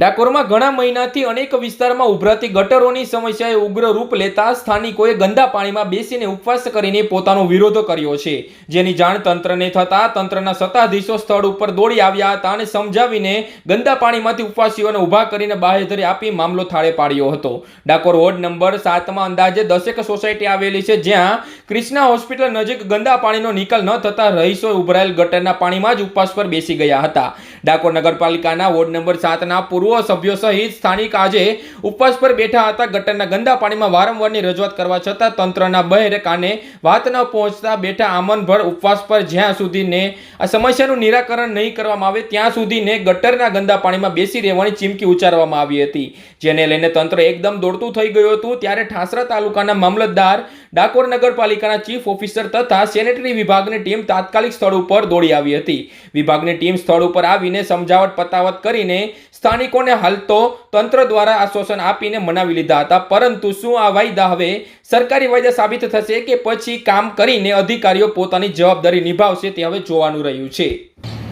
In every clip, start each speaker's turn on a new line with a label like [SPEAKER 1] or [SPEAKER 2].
[SPEAKER 1] ડાકોરમાં ઘણા મહિનાથી અનેક વિસ્તારમાં ઉભરાતી ગટરોની સમસ્યાએ ઉગ્ર રૂપ લેતા સ્થાનિકોએ ગંદા પાણીમાં બેસીને ઉપવાસ કરીને પોતાનો વિરોધ કર્યો છે. જેની જાણ તંત્રને થતાં તંત્રના સત્તાધીશો સ્થળ ઉપર દોડી આવ્યા હતા અને સમજાવીને ગંદા પાણીમાંથી ઉપવાસીઓને ઊભા કરીને બાહેધરી આપી મામલો થાળે પાડ્યો હતો. ડાકોર વોર્ડ નંબર સાતમાં અંદાજે દસેક સોસાયટી આવેલી છે જ્યાં ક્રિષ્ના હોસ્પિટલ નજીક ગંદા પાણીનો નિકાલ ન થતા રહીશોએ ઉભરાયેલ ગટરના પાણીમાં જ ઉપવાસ પર બેસી ગયા હતા. ડાકોર નગરપાલિકાના વોર્ડ નંબર સાતના પૂર્વ સભ્યો સહિત સ્થાનિક આજે ઉપવાસ પર બેઠા હતા. ગટરના ગંદા પાણીમાં વારંવારની રજૂઆત કરવા છતાં તંત્રના બહેર કાને વાત ન પહોંચતા બેઠા આમનભર ઉપવાસ પર જ્યાં સુધીને આ સમસ્યાનું નિરાકરણ નહીં કરવામાં આવે ત્યાં સુધીને ગટરના ગંદા પાણીમાં બેસી રહેવાની ચીમકી ઉચ્ચારવામાં આવી હતી. જેને લઈને તંત્ર એકદમ દોડતું થઈ ગયું હતું. ત્યારે ઠાસરા તાલુકાના મામલતદાર ડાકોર નગરપાલિકાના ચીફ ઓફિસર તથા સેનેટરી વિભાગની ટીમ તાત્કાલિક સ્થળ ઉપર દોડી આવી હતી. વિભાગની ટીમ સ્થળ ઉપર આવીને સમજાવટ પતાવટ કરીને સ્થાનિકોને હાલતો તંત્ર દ્વારા આશ્વાસન આપીને મનાવી લીધા હતા. પરંતુ શું આ વાયદા હવે સરકારી વાયદા સાબિત થશે કે પછી કામ કરીને અધિકારીઓ પોતાની જવાબદારી નિભાવશે તે હવે જોવાનું રહ્યું છે.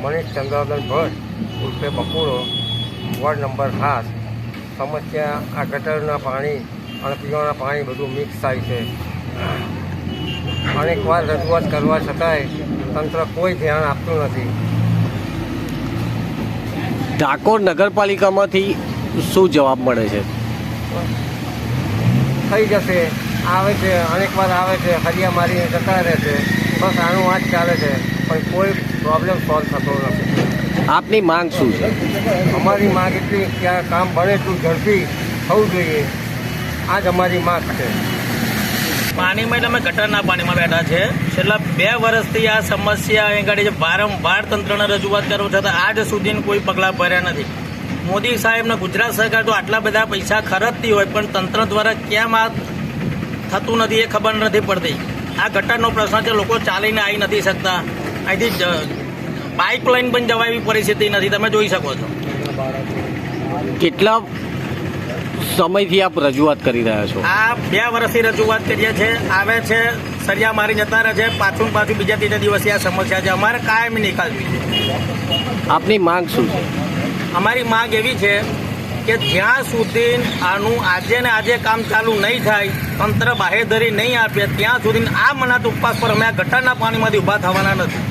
[SPEAKER 2] મનીષ ચંદ્રવર્ધન ભટ્ટ, ઉર્ફે બપોરો, વોર્ડ નંબર સાત સમસ્યા, આ ગટરના પાણી અને પીવાના પાણી બધું મિક્સ થાય છે. અનેકવાર રજૂઆત કરવા છતાંય તંત્ર કોઈ ધ્યાન આપતું નથી.
[SPEAKER 3] ડાકોર નગરપાલિકામાંથી શું જવાબ મળે છે?
[SPEAKER 2] થઈ જશે. આવે છે અનેકવાર આવે છે હરિયા મારીને જતા રહે છે. બસ આનું વાત ચાલે છે પણ કોઈ પ્રોબ્લેમ સોલ્વ થતો નથી.
[SPEAKER 3] આપની માંગ શું છે?
[SPEAKER 2] અમારી માંગ એટલી કે આ કામ બને એટલું ઝડપી થવું જોઈએ. આ જ અમારી માંગ છે.
[SPEAKER 4] પાણીમાં એટલે અમે ગટરના પાણીમાં બેઠા છે. છેલ્લા બે વર્ષથી આ સમસ્યા અહીં આગળ જે વારંવાર તંત્રને રજૂઆત કરવા છતાં આજ સુધી કોઈ પગલાં ભર્યા નથી. મોદી સાહેબને ગુજરાત સરકાર તો આટલા બધા પૈસા ખર્ચતી હોય, પણ તંત્ર દ્વારા કેમ આ થતું નથી એ ખબર નથી પડતી. આ ગટરનો પ્રશ્ન છે, લોકો ચાલીને આવી નથી શકતા. અહીંથી બાઇક લાઈન પણ જવા એવી પરિસ્થિતિ નથી. તમે જોઈ શકો છો.
[SPEAKER 3] કેટલા સમયથી આપ રજૂઆત કરી રહ્યા છો?
[SPEAKER 4] આ બે વર્ષથી રજૂઆત કરીએ છે આવે છે સરિયા મારી જતા રહે છે પાછું પાછું બીજા ત્રીજા દિવસે આ સમસ્યા છે. અમારે કાયમી નિકાલ જોઈએ
[SPEAKER 3] આપની માંગ શું છે?
[SPEAKER 4] અમારી માંગ એવી છે કે જ્યાં સુધી આનું આજે ને આજે કામ ચાલુ નહીં થાય તંત્ર બાહેધરી નહીં આપે ત્યાં સુધી આ મનાત ઉપવાસ પર અમે આ ગટરના પાણીમાંથી ઊભા થવાના નથી.